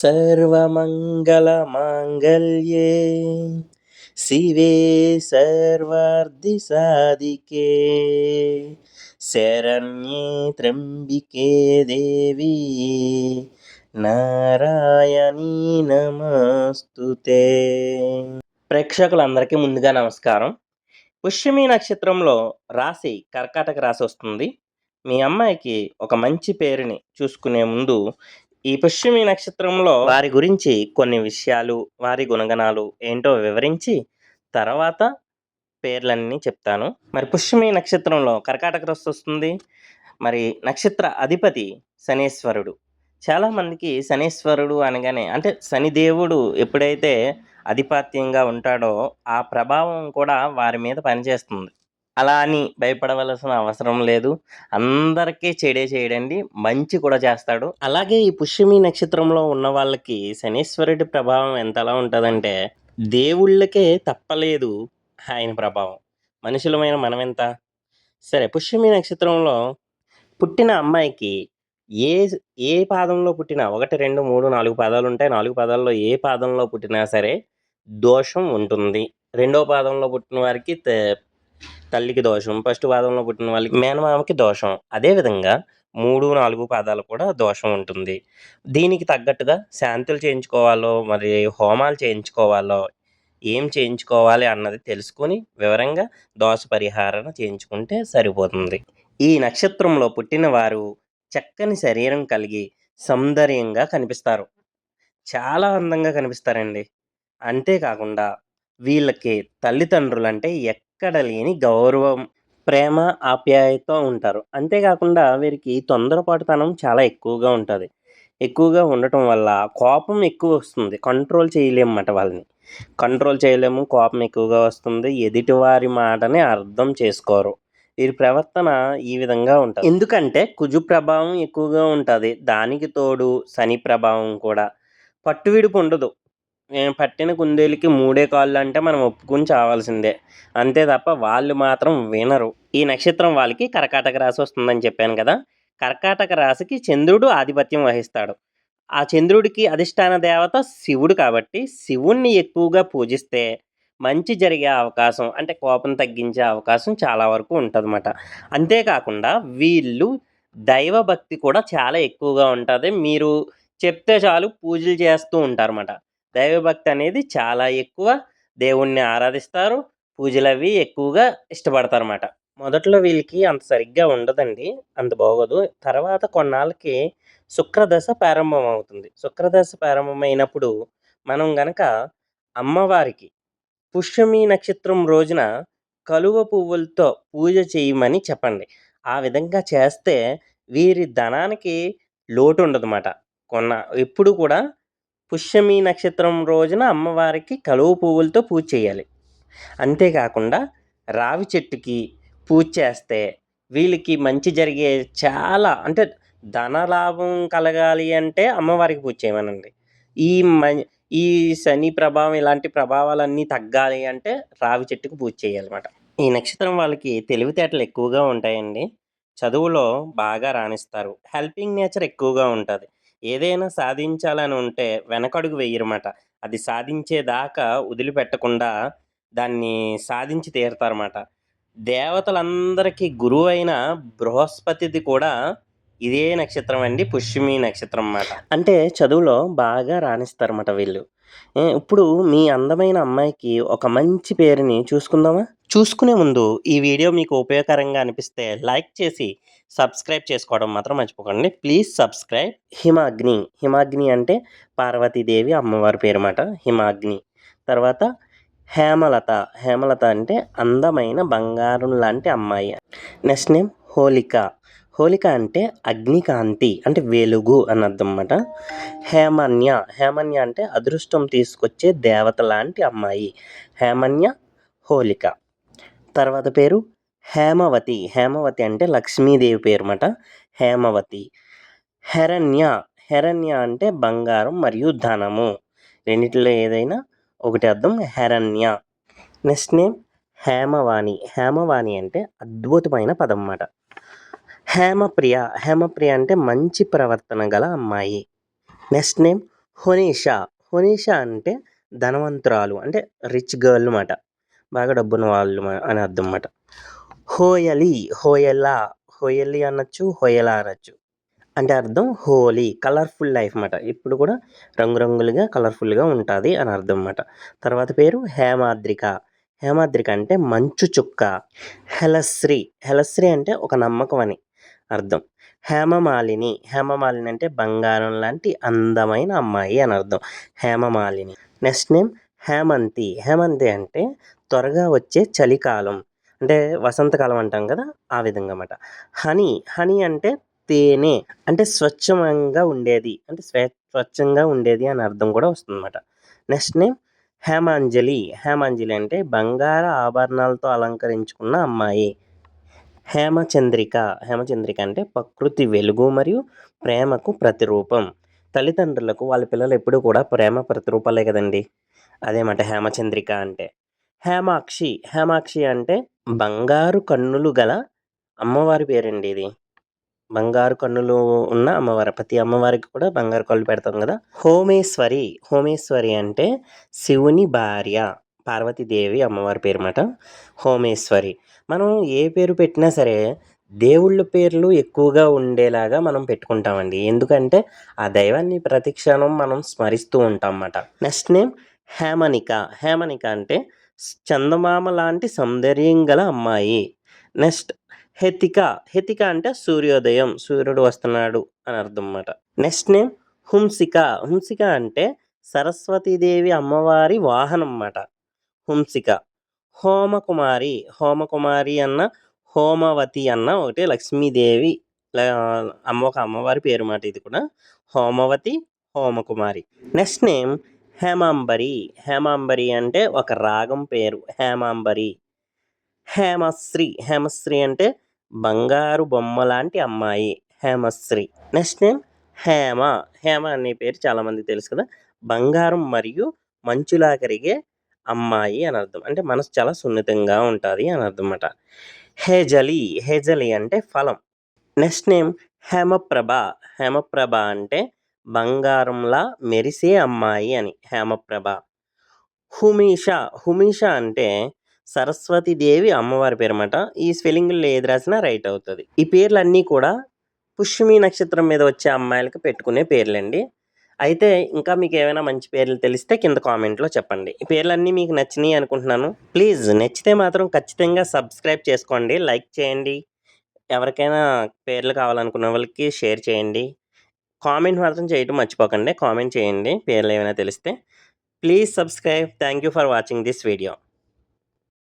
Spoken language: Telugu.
सर्वमङ्गलमाङ्गल्ये शिवे सर्वार्धिसाधिके శరణ్యే త్రంబికే దేవి నారాయణీ నమస్తుతే ప్రేక్షకులందరికీ ముందుగా నమస్కారం పుష్యమి నక్షత్రంలో రాశి కర్కాటక రాశి వస్తుంది మీ అమ్మాయికి ఒక మంచి పేరుని చూసుకునే ముందు ఈ పుష్యమి నక్షత్రంలో వారి గురించి కొన్ని విషయాలు వారి గుణగణాలు ఏంటో వివరించి తర్వాత పేర్లన్నీ చెప్తాను. మరి పుష్యమి నక్షత్రంలో కర్కాటక రాశి వస్తుంది. మరి నక్షత్ర అధిపతి శనేశ్వరుడు. చాలామందికి శనేశ్వరుడు అనగానే అంటే శనిదేవుడు ఎప్పుడైతే ఆధిపత్యంగా ఉంటాడో ఆ ప్రభావం కూడా వారి మీద పనిచేస్తుంది. అలా అని భయపడవలసిన అవసరం లేదు. అందరికీ చెడే చేయడండి మంచి కూడా చేస్తాడు. అలాగే ఈ పుష్యమి నక్షత్రంలో ఉన్న వాళ్ళకి శనీశ్వరుడి ప్రభావం ఎంతలా ఉంటుందంటే దేవుళ్ళకే తప్పలేదు ఆయన ప్రభావం. మనుషులమైన మనం ఎంత సరే పుష్యమి నక్షత్రంలో పుట్టిన అమ్మాయికి ఏ ఏ పాదంలో పుట్టినా ఒకటి రెండు మూడు నాలుగు పాదాలు ఉంటాయి నాలుగు పాదాల్లో ఏ పాదంలో పుట్టినా సరే దోషం ఉంటుంది. రెండో పాదంలో పుట్టిన వారికి తల్లికి దోషం ఫస్ట్ పాదంలో పుట్టిన వాళ్ళకి మేనమామకి దోషం. అదేవిధంగా మూడు నాలుగు పాదాలు కూడా దోషం ఉంటుంది. దీనికి తగ్గట్టుగా శాంతులు చేయించుకోవాలో మరి హోమాలు చేయించుకోవాలో ఏం చేయించుకోవాలి అన్నది తెలుసుకొని వివరంగా దోష పరిహారణ చేయించుకుంటే సరిపోతుంది. ఈ నక్షత్రంలో పుట్టిన వారు చక్కని శరీరం కలిగి సౌందర్యంగా కనిపిస్తారు. చాలా అందంగా కనిపిస్తారండి. అంతేకాకుండా వీళ్ళకి తల్లిదండ్రులంటే ఎక్కడ లేని గౌరవం ప్రేమ ఆప్యాయతో ఉంటారు. అంతేకాకుండా వీరికి తొందరపాటుతనం చాలా ఎక్కువగా ఉంటుంది. ఎక్కువగా ఉండటం వల్ల కోపం ఎక్కువ వస్తుంది. కంట్రోల్ చేయలేమన్నమాట వాళ్ళని. కంట్రోల్ చేయలేము కోపం ఎక్కువగా వస్తుంది. ఎదుటివారి మాటని అర్థం చేసుకోరు. వీరి ప్రవర్తన ఈ విధంగా ఉంటుంది. ఎందుకంటే కుజు ప్రభావం ఎక్కువగా ఉంటుంది. దానికి తోడు శని ప్రభావం కూడా. పట్టువిడుపు ఉండదు. పట్టిన కుందేలుకి మూడే కాళ్ళు అంటే మనం ఒప్పుకుని చావాల్సిందే. అంతే తప్ప వాళ్ళు మాత్రం వినరు. ఈ నక్షత్రం వాళ్ళకి కర్కాటక రాశి వస్తుందని చెప్పాను కదా. కర్కాటక రాశికి చంద్రుడు ఆధిపత్యం వహిస్తాడు. ఆ చంద్రుడికి అధిష్టాన దేవత శివుడు కాబట్టి శివుణ్ణి ఎక్కువగా పూజిస్తే మంచి జరిగే అవకాశం అంటే కోపం తగ్గించే అవకాశం చాలా వరకు ఉంటుందన్నమాట. అంతేకాకుండా వీళ్ళు దైవభక్తి కూడా చాలా ఎక్కువగా ఉంటుంది. మీరు చెప్తే చాలు పూజలు చేస్తూ ఉంటారన్నమాట. దైవభక్తి అనేది చాలా ఎక్కువ దేవుణ్ణి ఆరాధిస్తారు. పూజలు అవి ఎక్కువగా ఇష్టపడతారన్నమాట. మొదట్లో వీళ్ళకి అంత సరిగ్గా ఉండదండి. అంత బాగోదు. తర్వాత కొన్నాళ్ళకి శుక్రదశ ప్రారంభం అవుతుంది. శుక్రదశ ప్రారంభమైనప్పుడు మనం గనక అమ్మవారికి పుష్యమి నక్షత్రం రోజున కలువ పువ్వులతో పూజ చేయమని చెప్పండి. ఆ విధంగా చేస్తే వీరి ధనానికి లోటు ఉండదు అన్నమాట కొన్న ఎప్పుడు కూడా పుష్యమి నక్షత్రం రోజున అమ్మవారికి కలువ పువ్వులతో పూజ చేయాలి. అంతేకాకుండా రావి చెట్టుకి పూజ చేస్తే వీళ్ళకి మంచి జరిగే చాలా అంటే ధనలాభం కలగాలి అంటే అమ్మవారికి పూజ చేయమనండి. ఈ మ ఈ శని ప్రభావం ఇలాంటి ప్రభావాలన్నీ తగ్గాలి అంటే రావి చెట్టుకు పూజ చేయాలన్నమాట. ఈ నక్షత్రం వాళ్ళకి తెలివితేటలు ఎక్కువగా ఉంటాయండి. చదువులో బాగా రాణిస్తారు. హెల్పింగ్ నేచర్ ఎక్కువగా ఉంటుంది. ఏదైనా సాధించాలని ఉంటే వెనకడుగు వేయరమాట. అది సాధించేదాకా వదిలిపెట్టకుండా దాన్ని సాధించి తీరుతారన్నమాట దేవతలందరికీ గురువు అయిన బృహస్పతిది కూడా ఇదే నక్షత్రం అండి పుష్యమి నక్షత్రం అన్నమాట. అంటే చదువులో బాగా రాణిస్తారన్నమాట వీళ్ళు. ఇప్పుడు మీ అందమైన అమ్మాయికి ఒక మంచి పేరుని చూసుకుందామా? చూసుకునే ముందు ఈ వీడియో మీకు ఉపయోగకరంగా అనిపిస్తే లైక్ చేసి సబ్స్క్రైబ్ చేసుకోవడం మాత్రం మర్చిపోకండి. Please subscribe. హిమాగ్ని. హిమాగ్ని అంటే పార్వతీదేవి అమ్మవారి పేరు మాట హిమాగ్ని. తర్వాత హేమలత. హేమలత అంటే అందమైన బంగారం లాంటి అమ్మాయి. Next name Holika. హోలిక అంటే అగ్నికాంతి అంటే వెలుగు అని అర్థం అన్నమాట హేమన్య హేమన్య అంటే అదృష్టం తీసుకొచ్చే దేవత లాంటి అమ్మాయి. హేమన్య హోలిక తర్వాత పేరు హేమవతి. హేమవతి అంటే లక్ష్మీదేవి పేరు అన్నమాట హేమవతి. హెరణ్య హెరణ్య అంటే బంగారం మరియు ధనము. రెండిట్లో ఏదైనా ఒకటి అర్థం హెరణ్య. Next name హేమవాణి. హేమవాణి అంటే అద్భుతమైన పదం అన్నమాట. హేమప్రియ. హేమప్రియ అంటే మంచి ప్రవర్తన గల అమ్మాయి. Next name హొనీషా. హొనీషా అంటే ధనవంతురాలు అంటే రిచ్ గర్ల్ అన్నమాట బాగా డబ్బున్న వాళ్ళు అని అర్థం అన్నమాట హోయలి హోయలా. హోయలి అనొచ్చు హోయలా అనొచ్చు. అంటే అర్థం హోలీ కలర్ఫుల్ లైఫ్ అన్నమాట ఇప్పుడు కూడా రంగురంగులుగా కలర్ఫుల్గా ఉంటుంది అని అర్థం అన్నమాట తర్వాత పేరు హేమాద్రిక. హేమాద్రిక అంటే మంచు చుక్క. హెలశ్రీ. హెలశ్రీ అంటే ఒక నమ్మకం అని. అర్థం. హేమమాలిని. హేమమాలిని అంటే బంగారం లాంటి అందమైన అమ్మాయి అని అర్థం. Hema Malini. Next name Hemanthi. Hemanthi అంటే త్వరగా వచ్చే చలికాలం. అంటే వసంతకాలం అంటాం కదా ఆ విధంగా అన్నమాట హనీ. హనీ అంటే తేనె. అంటే స్వచ్ఛంగా ఉండేది. అంటే స్వే స్వచ్ఛంగా ఉండేది అని అర్థం కూడా వస్తుందన్నమాట. Next name Hemanjali. హేమాంజలి అంటే బంగార ఆభరణాలతో అలంకరించుకున్న అమ్మాయి. హేమచంద్రిక. హేమచంద్రిక అంటే ప్రకృతి వెలుగు మరియు ప్రేమకు ప్రతిరూపం. తల్లిదండ్రులకు వాళ్ళ పిల్లలు ఎప్పుడూ కూడా ప్రేమ ప్రతిరూపాలే కదండి. అదేమాట హేమచంద్రిక అంటే. హేమాక్షి. హేమాక్షి అంటే బంగారు కన్నులు గల అమ్మవారి పేరండి ఇది. బంగారు కన్నులు ఉన్న అమ్మవారు. ప్రతి అమ్మవారికి కూడా బంగారు కళ్ళు పెడతాం కదా. హోమేశ్వరి. హోమేశ్వరి అంటే శివుని భార్య. పార్వతీదేవి అమ్మవారి పేరు మాట హోమేశ్వరి. మనం ఏ పేరు పెట్టినా సరే దేవుళ్ళ పేర్లు ఎక్కువగా ఉండేలాగా మనం పెట్టుకుంటామండి. ఎందుకంటే ఆ దైవాన్ని ప్రతిక్షణం మనం స్మరిస్తూ ఉంటాం అన్నమాట నెక్స్ట్ నేమ్ హేమనిక. హేమనిక అంటే చందమామ లాంటి సౌందర్యం గల అమ్మాయి. నెక్స్ట్ హెతిక. హెతిక అంటే సూర్యోదయం. సూర్యుడు వస్తున్నాడు అని అర్థం అన్నమాట నెక్స్ట్ నేమ్ హుంసిక. హుంసిక అంటే సరస్వతీదేవి అమ్మవారి వాహనం అన్నమాట హుంసిక హోమకుమారి హోమకుమారి అన్న హోమవతి అన్న ఒకటి లక్ష్మీదేవి అమ్మ ఒక అమ్మవారి పేరు మాట ఇది కూడా. హోమవతి హోమకుమారి. Next name హేమాంబరి. హేమాంబరి అంటే ఒక రాగం పేరు. హేమాంబరి. హేమశ్రీ. హేమశ్రీ అంటే బంగారు బొమ్మ లాంటి అమ్మాయి. Hemasri. Next name Hema. Hema అనే పేరు చాలామంది తెలుసు కదా. బంగారం మరియు మంచులా కరిగే అమ్మాయి అని అర్థం. అంటే మనసు చాలా సున్నితంగా ఉంటుంది అని అర్థం అన్నమాట హేజలి హేజలి అంటే ఫలం. Next name హేమప్రభ. హేమప్రభ అంటే బంగారంలా మెరిసే అమ్మాయి అని హేమప్రభ. హుమీష హుమీష అంటే సరస్వతీదేవి అమ్మవారి పేరు అన్నమాట ఈ స్పెల్లింగ్లో ఏది రాసినా రైట్ అవుతుంది. ఈ పేర్లన్నీ కూడా పుష్మి నక్షత్రం మీద వచ్చే అమ్మాయిలకు పెట్టుకునే పేర్లండి. అయితే ఇంకా మీకు ఏమైనా మంచి పేర్లు తెలిస్తే కింద కామెంట్లో చెప్పండి. ఈ పేర్లన్నీ మీకు నచ్చినాయి అనుకుంటున్నాను. ప్లీజ్ నచ్చితే మాత్రం ఖచ్చితంగా సబ్స్క్రైబ్ చేసుకోండి. లైక్ చేయండి. ఎవరికైనా పేర్లు కావాలనుకున్న వాళ్ళకి షేర్ చేయండి. కామెంట్ మాత్రం చేయటం మర్చిపోకండి. కామెంట్ చేయండి. పేర్లు ఏమైనా తెలిస్తే please subscribe. Thank you for watching this video.